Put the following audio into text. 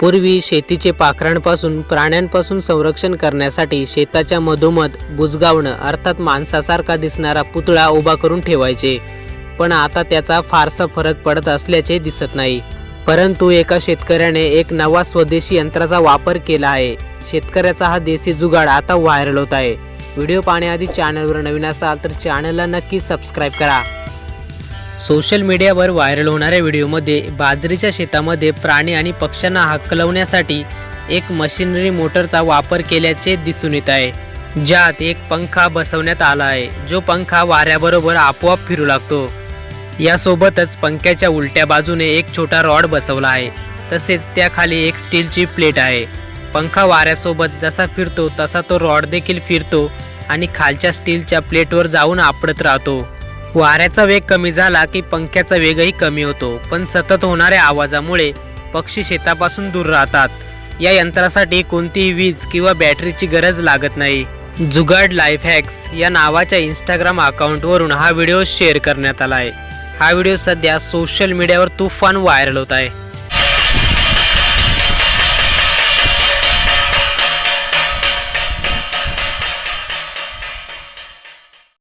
पूर्वी शेतीचे पाखरांपासून प्राण्यांपासून संरक्षण करण्यासाठी शेताच्या मधोमध बुजगावणं अर्थात माणसासारखा दिसणारा पुतळा उभा करून ठेवायचे. पण आता त्याचा फारसा फरक पडत असल्याचे दिसत नाही. परंतु एका शेतकऱ्याने एक नवा स्वदेशी यंत्राचा वापर केला आहे. शेतकऱ्याचा हा देसी जुगाड आता व्हायरल होत आहे. व्हिडिओ पाहण्याआधी चॅनलवर नवीन असाल तर चॅनलला नक्की सबस्क्राईब करा. सोशल मीडियावर व्हायरल होणाऱ्या व्हिडिओमध्ये बाजरीच्या शेतामध्ये प्राणी आणि पक्ष्यांना हकलवण्यासाठी एक मशिनरी मोटरचा वापर केल्याचे दिसून येत आहे. ज्यात एक पंखा बसवण्यात आला आहे. जो पंखा वाऱ्याबरोबर आपोआप फिरू लागतो. यासोबतच पंख्याच्या उलट्या बाजूने एक छोटा रॉड बसवला आहे. तसेच त्याखाली एक स्टीलची प्लेट आहे. पंखा वाऱ्यासोबत जसा फिरतो तसा तो रॉड देखील फिरतो आणि खालच्या स्टीलच्या प्लेटवर जाऊन आपडत राहतो. वाऱ्याचा वेग कमी झाला की पंख्याचा वेगही कमी होतो पण सतत होणाऱ्या आवाजामुळे पक्षी शेतापासून दूर राहतात. या यंत्रासाठी कोणतीही वीज किंवा बॅटरीची गरज लागत नाही. जुगाड लाईफ हॅक्स या नावाच्या इंस्टाग्राम अकाउंटवरून हा व्हिडिओ शेअर करण्यात आला आहे हा व्हिडिओ सध्या सोशल मीडियावर तुफान व्हायरल होत आहे.